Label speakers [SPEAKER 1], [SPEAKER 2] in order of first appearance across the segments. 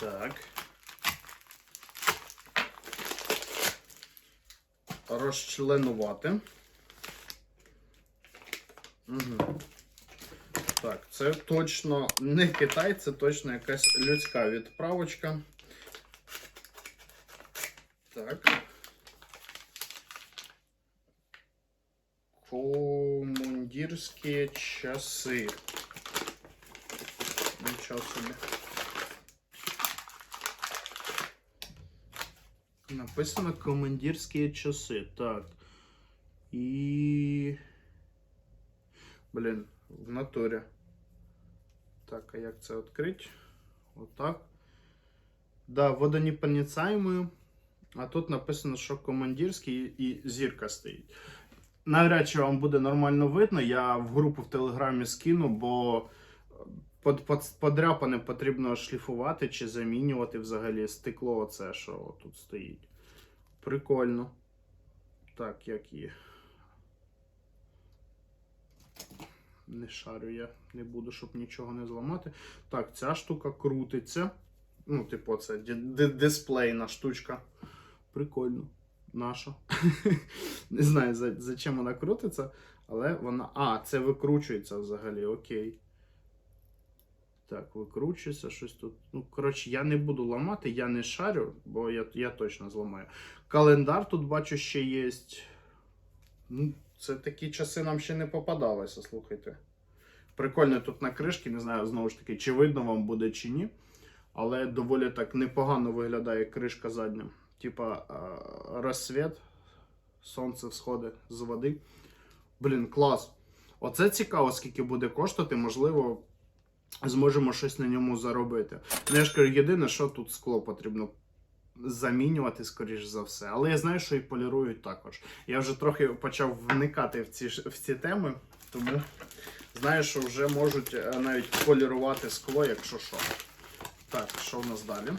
[SPEAKER 1] Так. Розчленувати. Угу. Так, це точно не Китай, це точно якась людська відправочка. Так. Командирські часи. Нічого собі. Написано командирські часи. Так. І. Блін, в натурі. Так, а як це відкрити? Отак. Да, водонепроницаемую. А тут написано, що командирський і зірка стоїть. Навряд чи вам буде нормально видно. Я в групу в Телеграмі скину, бо подряпане потрібно шліфувати чи замінювати взагалі стекло, оце, що тут стоїть. Прикольно. Так, як і. Не шарю я, не буду, щоб нічого не зламати. Так, ця штука крутиться. Ну, типу, це дисплейна штучка. Прикольно. Наша. Не знаю, за, за чим вона крутиться, але вона. А, це викручується взагалі, окей. Так, викручується щось тут. Ну, коротше, я не буду ламати, я не шарю, бо я, я точно зламаю. Календар тут бачу ще є. Ну, це такі часи нам ще не попадалося, слухайте. Прикольно тут на кришки, не знаю, знову ж таки, чи видно вам буде чи ні. Але доволі так непогано виглядає кришка задня. Типа розсвіт, сонце всходить з води. Блін, клас. Оце цікаво, скільки буде коштувати, можливо, зможемо щось на ньому заробити. Ну, я ж кажу, єдине, що тут скло потрібно замінювати, скоріш за все. Але я знаю, що і полірують також. Я вже трохи почав вникати в ці, в ці теми, тому знаю, що вже можуть е, навіть полірувати скло, якщо що. Так, що в нас далі?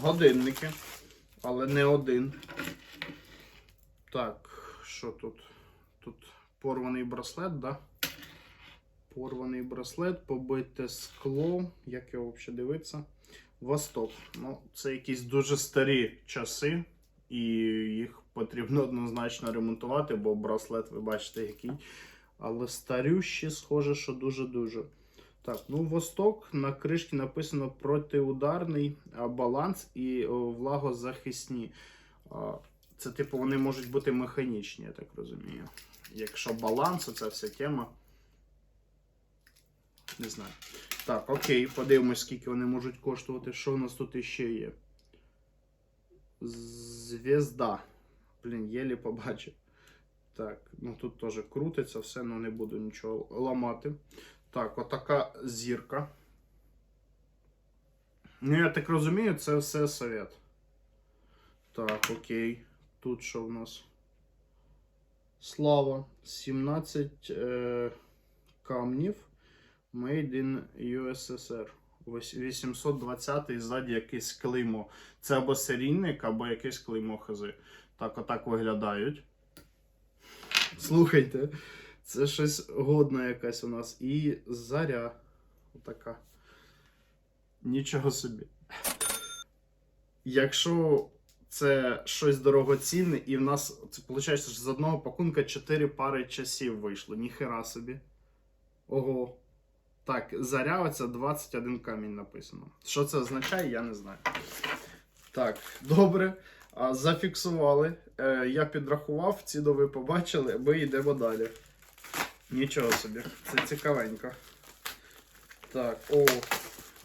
[SPEAKER 1] Годинники, але не один. Так, що тут? Тут порваний браслет, да? Порваний браслет, побите скло. Як його взагалі дивитися? Восток. Ну, це якісь дуже старі часи, і їх потрібно однозначно ремонтувати, бо браслет, ви бачите, який. Але старющі, схоже, що дуже-дуже. Так, ну Восток на кришці написано протиударний баланс і влагозахисні. Це, типу, вони можуть бути механічні, я так розумію. Якщо баланс, оця вся тема. Не знаю. Так, окей, подивимось, скільки вони можуть коштувати. Що в нас тут іще є? Звезда. Блін, єлі побачив. Так, ну тут теж крутиться все, ну не буду нічого ламати. Так, отака зірка. Ну, я так розумію, це все совет. Так, окей. Тут що в нас? Слава. 17 е, камнів. Made in USSR. Ось 820 ззаді якесь клеймо. Це або серійник, або якесь клеймо хази. Так, отак виглядають. Слухайте, це щось годна якась у нас. І заря. Отака. Нічого собі. Якщо це щось дорогоцінне, і в нас, це виходить, що з одного пакунка 4 пари часів вийшло. Ніхера собі. Ого. Так, заря оця 21 камінь написано. Що це означає, я не знаю. Так, добре. Зафіксували. Е, я підрахував, ціну ви побачили, ми йдемо далі. Нічого собі, це цікавенько. Так, о,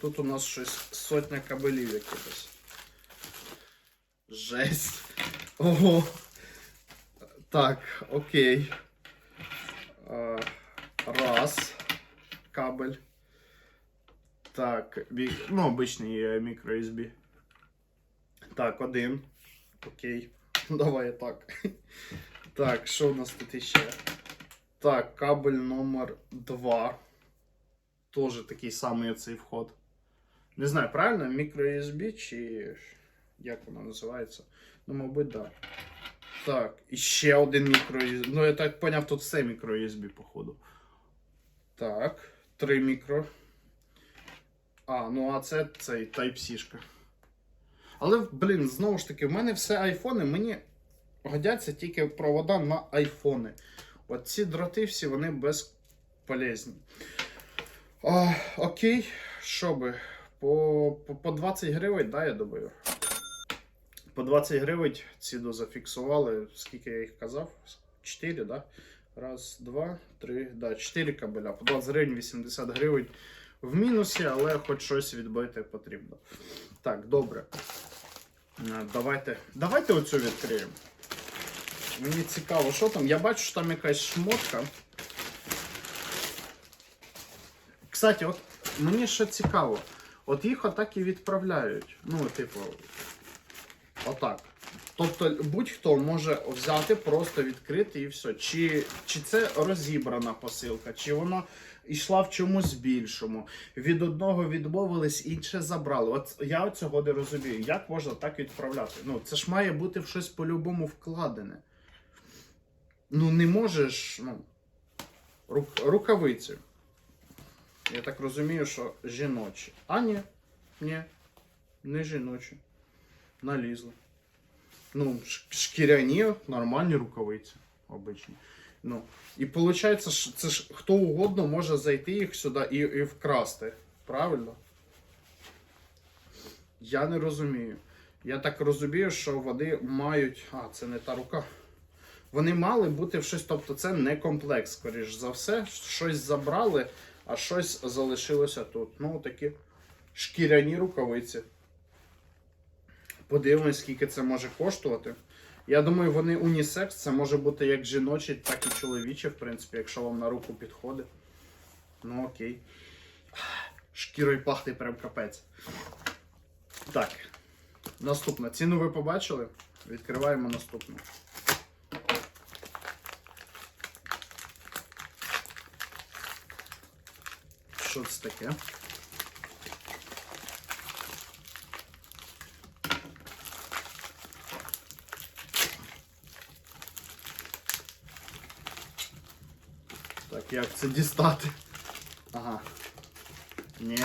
[SPEAKER 1] тут у нас щось сотня кабелів якихось. Жесть. Ого. Так, окей. Раз. Кабель. Так, ну, обичний е, мікро USB. Так, один. Окей. Давай так. Так, що у нас тут іще? Так, кабель номер 2. Тоже такий самий цей вход. Не знаю, правильно, мікро USB чи як воно називається? Ну, мабуть, так. Да. Так, і ще один мікро Ну, я так поняв, тут все мікро USB, походу. Так, три мікро. А, ну а це цей Type-C. Але, блін, знову ж таки, в мене все айфони, мені годяться тільки провода на айфони. От ці дроти всі вони безполезні. А, окей, що би? По, по, по 20 гривень, да, я думаю. По 20 гривень ціну зафіксували. Скільки я їх казав? 4, да? Раз, два, три, да, 4 кабеля. По 20 гривень, 80 гривень в мінусі, але хоч щось відбити потрібно. Так, добре. Е, Давайте, давайте оцю відкриємо. Мені цікаво, що там. Я бачу, що там якась шмотка. Кстати, от мені ще цікаво. От їх отак і відправляють. Ну, типу, отак. Тобто будь-хто може взяти, просто відкрити і все. Чи, чи це розібрана посилка, чи вона йшла в чомусь більшому. Від одного відмовились, інше забрали. От я цього не розумію. Як можна так відправляти? Ну, це ж має бути в щось по-любому вкладене. Ну, не можеш, ну. Рук, рукавиці. Я так розумію, що жіночі. А ні, ні, не жіночі. Налізли. Ну, шкіряні, нормальні рукавиці, обичні. Ну, і виходить, це ж хто угодно може зайти їх сюди і, і вкрасти. Правильно? Я не розумію. Я так розумію, що вони мають. А, це не та рука. Вони мали бути в щось, тобто це не комплекс, скоріш за все. Щось забрали, а щось залишилося тут. Ну, такі шкіряні рукавиці. Подивимось, скільки це може коштувати. Я думаю, вони унісекс, це може бути як жіночі, так і чоловічі, в принципі, якщо вам на руку підходить. Ну окей. Шкірою пахне прям капець. Так. Наступна. Ціну ви побачили? Відкриваємо наступну. Що це таке? Як це дістати? Ага. Ні.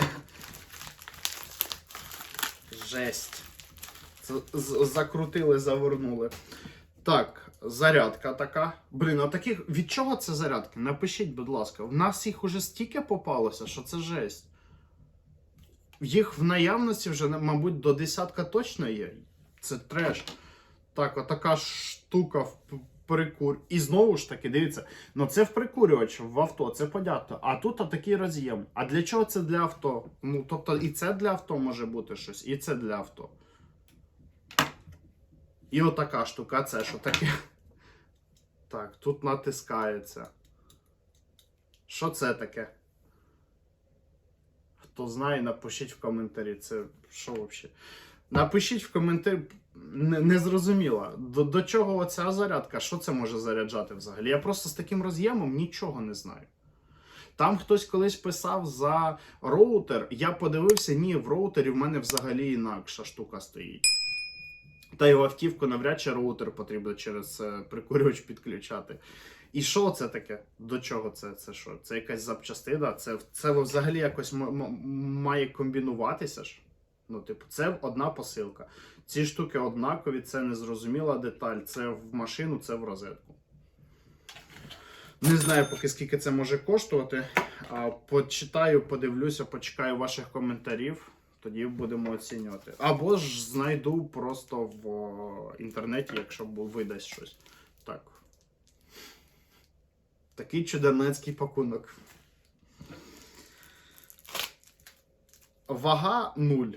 [SPEAKER 1] Жесть. Це закрутили, завернули. Так, зарядка така. Блін, а таких. Від чого це зарядки? Напишіть, будь ласка. В нас їх уже стільки попалося, що це жесть. Їх в наявності вже, мабуть, до десятка точно є. Це треш. Так, отака штука в прикур. І знову ж таки, дивіться, ну це в прикурювач в авто, це понятно. А тут отакий роз'єм. А для чого це для авто? Ну, тобто, і це для авто може бути щось, і це для авто. І отака штука, це що таке? Так, тут натискається. Що це таке? Хто знає, напишіть в коментарі. Це що взагалі? Напишіть в коментарі. Не, зрозуміло, до, до чого оця зарядка? Що це може заряджати взагалі? Я просто з таким роз'ємом нічого не знаю. Там хтось колись писав за роутер. Я подивився, ні, в роутері в мене взагалі інакша штука стоїть. Та й в автівку навряд чи роутер потрібно через прикурювач підключати. І що це таке? До чого це? Це що? Це якась запчастина? Це, це взагалі якось має комбінуватися ж? Ну, типу, це одна посилка. Ці штуки однакові, це незрозуміла деталь. Це в машину, це в розетку. Не знаю поки скільки це може коштувати. А, Почитаю, подивлюся, почекаю ваших коментарів. Тоді будемо оцінювати. Або ж знайду просто в інтернеті, якщо видасть щось. Так. Такий чудернацький пакунок. Вага нуль.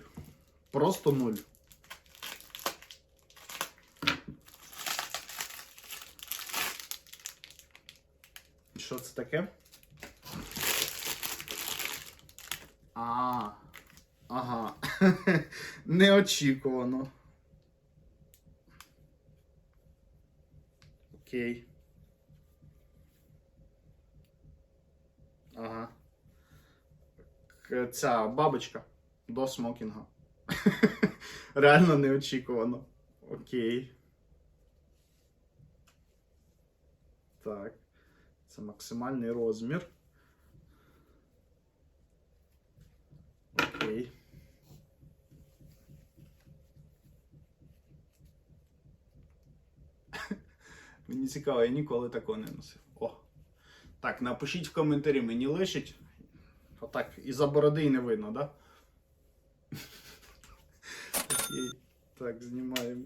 [SPEAKER 1] Просто нуль. Що це таке? А. Ага. Неочікувано. Окей. Ага. Ця бабочка до смокінга. Реально неочікувано. Окей. Так. Це максимальний розмір. Окей. Мені цікаво, я ніколи такого не носив. О. Так, напишіть в коментарі, мені лишить. Отак, і за бороди і не видно, да? Окей. Так, знімаємо.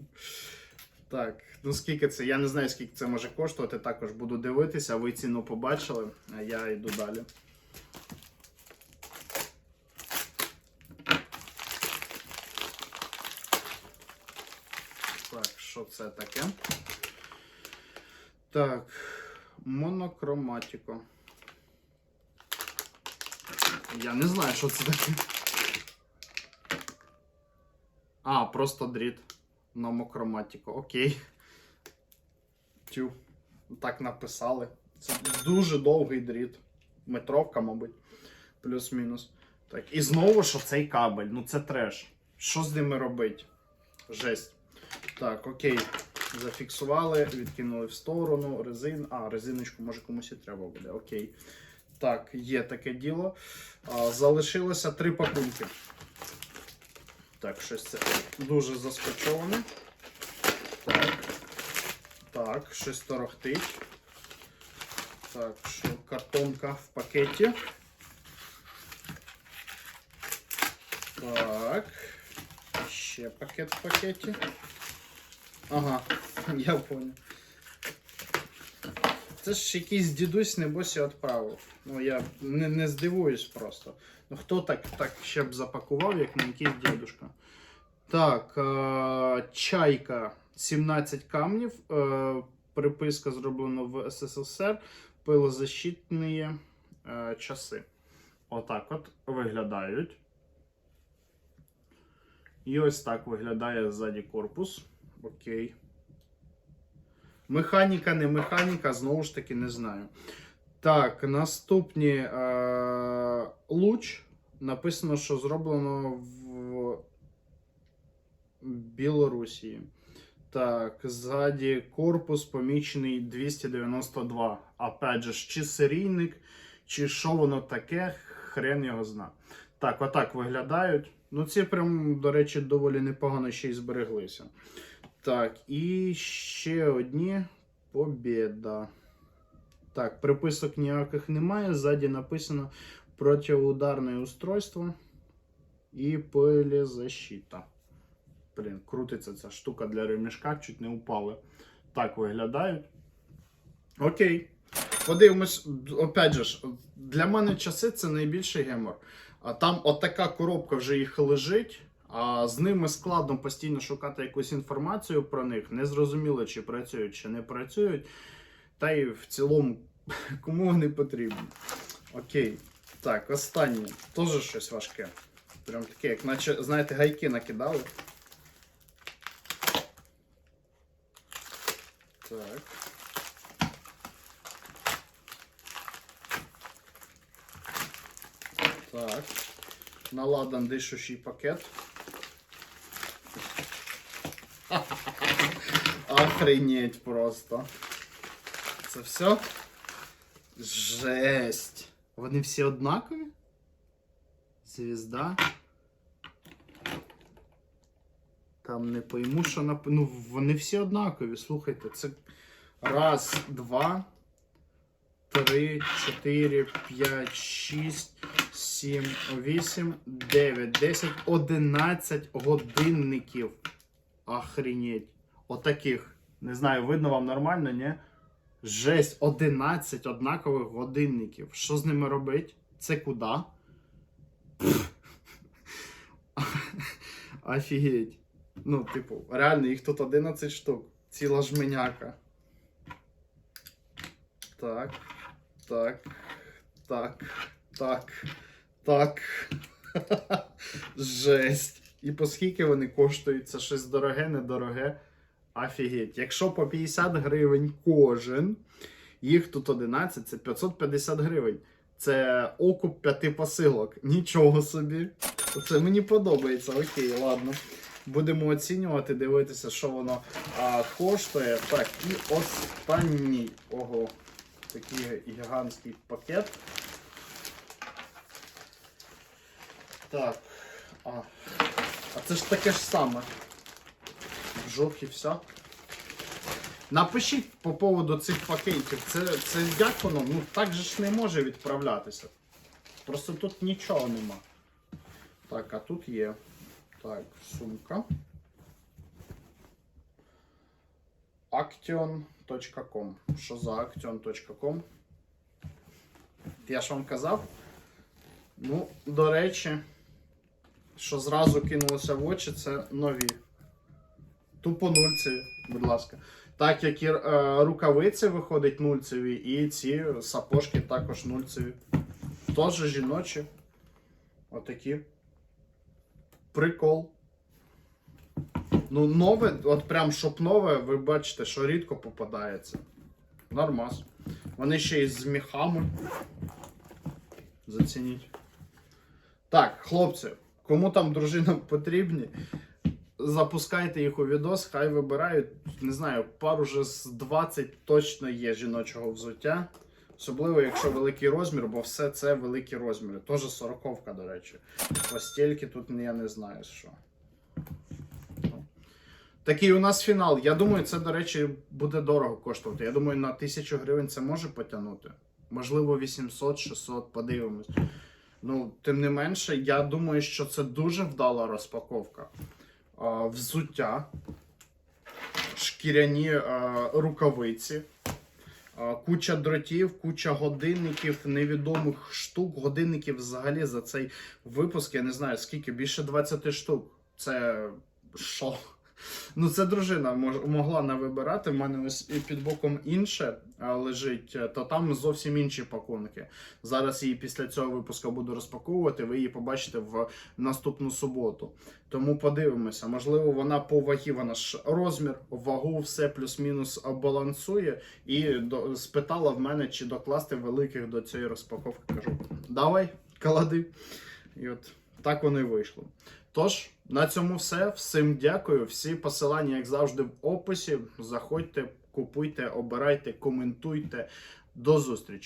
[SPEAKER 1] Так, ну скільки це? Я не знаю, скільки це може коштувати. Також буду дивитися, ви ціну побачили, а я йду далі. Так, що це таке? Так, монокроматіко. Я не знаю, що це таке. А, просто дріт. Номокроматіко. Окей. Тю. Так написали. Це дуже довгий дріт. Метровка, мабуть. Плюс-мінус. Так. І знову ж цей кабель. Ну це треш. Що з ними робить? Жесть. Так, окей. Зафіксували, відкинули в сторону. Резин. А, резиночку може комусь і треба буде. Окей. Так, є таке діло. А, залишилося три пакунки. Так, щось це дуже заскочоване. Так. Так, щось торохтить. Так, що картонка в пакеті. Так. Ще пакет в пакеті. Ага, я понял. Це ж якийсь дідусь, небось, відправив. Ну, я не, не здивуюсь просто. Ну хто так, так ще б запакував, як не якийсь дідушка. Так, е, чайка 17 камнів. Е, приписка зроблена в СССР. Пилозащитні е, часи. Отак от виглядають. І ось так виглядає ззаді корпус. Окей. Механіка, не механіка, знову ж таки, не знаю. Так, наступні е, луч. Написано, що зроблено в Білорусі. Так, ззаді корпус помічений 292. Опять же, чи серійник, чи що воно таке, хрен його зна. Так, отак виглядають. Ну, ці прям, до речі, доволі непогано ще й збереглися. Так, і ще одні побєда. Так, приписок ніяких немає. Ззаді написано протиударне устройство і пилезащита. Блін, крутиться ця штука для ремішка, чуть не упали. Так виглядають. Окей. Подивимось, опять же, для мене часи це найбільший гемор. А там отака коробка вже їх лежить. А з ними складно постійно шукати якусь інформацію про них. Не зрозуміло, чи працюють, чи не працюють. Та й в цілому, кому вони потрібні. Окей. Так, останнє. Теж щось важке. Прям таке, як наче, знаєте, гайки накидали. Так. Так. Наладан дишущий пакет. Охренеть просто. Це все? Жесть. Вони всі однакові? Звізда. Там не пойму, що нап... Ну, вони всі однакові. Слухайте, це раз, два, три, чотири, п'ять, шість, сім, вісім, дев'ять, десять, одинадцять годинників. Охренеть. Отаких. Не знаю, видно вам нормально, ні? Жесть, 11 однакових годинників. Що з ними робить? Це куди? Офігеть. Ну, типу, реально, їх тут 11 штук. Ціла жменяка. Так. Так. Так. Так. Так. Жесть. І по скільки вони коштують? Це щось дороге, недороге. Офігеть. Якщо по 50 гривень кожен, їх тут 11, це 550 гривень. Це окуп п'яти посилок. Нічого собі. Це мені подобається. Окей, ладно. Будемо оцінювати, дивитися, що воно а, коштує. Так, і останній. Ого, такий гігантський пакет. Так. А, а це ж таке ж саме. Вжох і все. Напишіть по поводу цих пакетів. Це, це як воно? Ну так же ж не може відправлятися. Просто тут нічого нема. Так, а тут є. Так, сумка. Action.com. Що за action.com? Я ж вам казав. Ну, до речі, що зразу кинулося в очі, це нові. Тупо нульцеві, будь ласка. Так як і е, рукавиці виходять нульцеві, і ці сапожки також нульцеві. Теж жіночі. Отакі. Прикол. Ну, нове, от прям щоб нове, ви бачите, що рідко попадається. Нормас. Вони ще й з міхами. Зацініть. Так, хлопці, кому там дружина потрібні, запускайте їх у відос, хай вибирають. Не знаю, пар уже з 20 точно є жіночого взуття. Особливо, якщо великий розмір, бо все це великі розміри. Тоже сороковка, до речі. Постільки тут я не знаю що. Такий у нас фінал. Я думаю, це, до речі, буде дорого коштувати. Я думаю, на 1000 гривень це може потягнути. Можливо, 800-600, подивимось. Ну, тим не менше, я думаю, що це дуже вдала розпаковка. Взуття, шкіряні рукавиці, куча дротів, куча годинників, невідомих штук. Годинників взагалі за цей випуск, я не знаю скільки, більше 20 штук. Це що? Ну, це дружина могла не вибирати. У мене ось під боком інше а, лежить, е, то там зовсім інші пакунки. Зараз її після цього випуску буду розпаковувати. Ви її побачите в наступну суботу. Тому подивимося. Можливо, вона по вагі, вона ж розмір, вагу, все плюс-мінус балансує. І до, спитала в мене, чи докласти великих до цієї розпаковки. Кажу, давай, клади. І от так воно і вийшло. Тож, на цьому все. Всім дякую. Всі посилання, як завжди, в описі. Заходьте, купуйте, обирайте, коментуйте. До зустрічі!